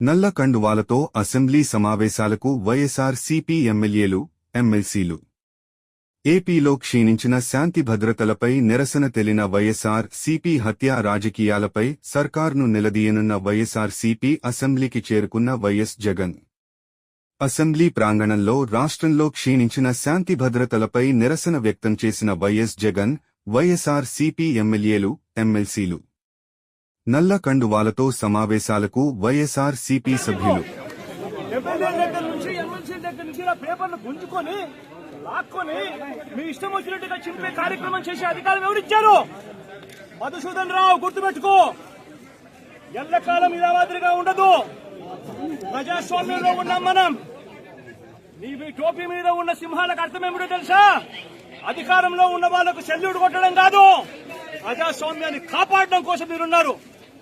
నల్ల కండువాలతో అసెంబ్లీ సమావేశాలకు వైఎస్ఆర్ సిపి ఎమ్మెల్యేలు ఎమ్మెల్సీలు. ఏపీలో క్షీణించిన శాంతి భద్రతలపై నిరసన తెలిన వైఎస్ఆర్ సిపి హత్యా రాజకీయాలపై సర్కార్ను నిలదీయనున్న వైఎస్ఆర్ సిపి అసెంబ్లీకి చేరుకున్న వైఎస్ జగన్. అసెంబ్లీ ప్రాంగణంలో రాష్ట్రంలో క్షీణించిన శాంతి భద్రతలపై నిరసన వ్యక్తం చేసిన వైఎస్ జగన్ వైఎస్ఆర్ సిపి ఎమ్మెల్యేలు ఎమ్మెల్సీలు. నల్ల కండువాలతో సమావేశాలకు వైఎస్ఆర్ సిపి సభ్యులు. ఎమ్మెల్యే దగ్గర నుంచి ఎమ్మెల్సీ దగ్గర నుంచి గుంజుకొని లాక్కొని మీ ఇష్టం వచ్చినట్టుగా చింపే కార్యక్రమం చేసే అధికారం ఎవరిచ్చారు మధుసూదన్ రావు గుర్తుపెట్టుకో ఎల్లకాలం ఇలా మాదిరిగా ఉండదు ప్రజాస్వామ్యంలో ఉన్నాం మనం నీ మీ టోపీ మీద ఉన్న సింహాలకు అర్థమేమిటో తెలుసా అధికారంలో ఉన్న వాళ్ళకు సెల్యూట్ కొట్టడం కాదు ప్రజాస్వామ్యాన్ని కాపాడడం కోసం మీరున్నారు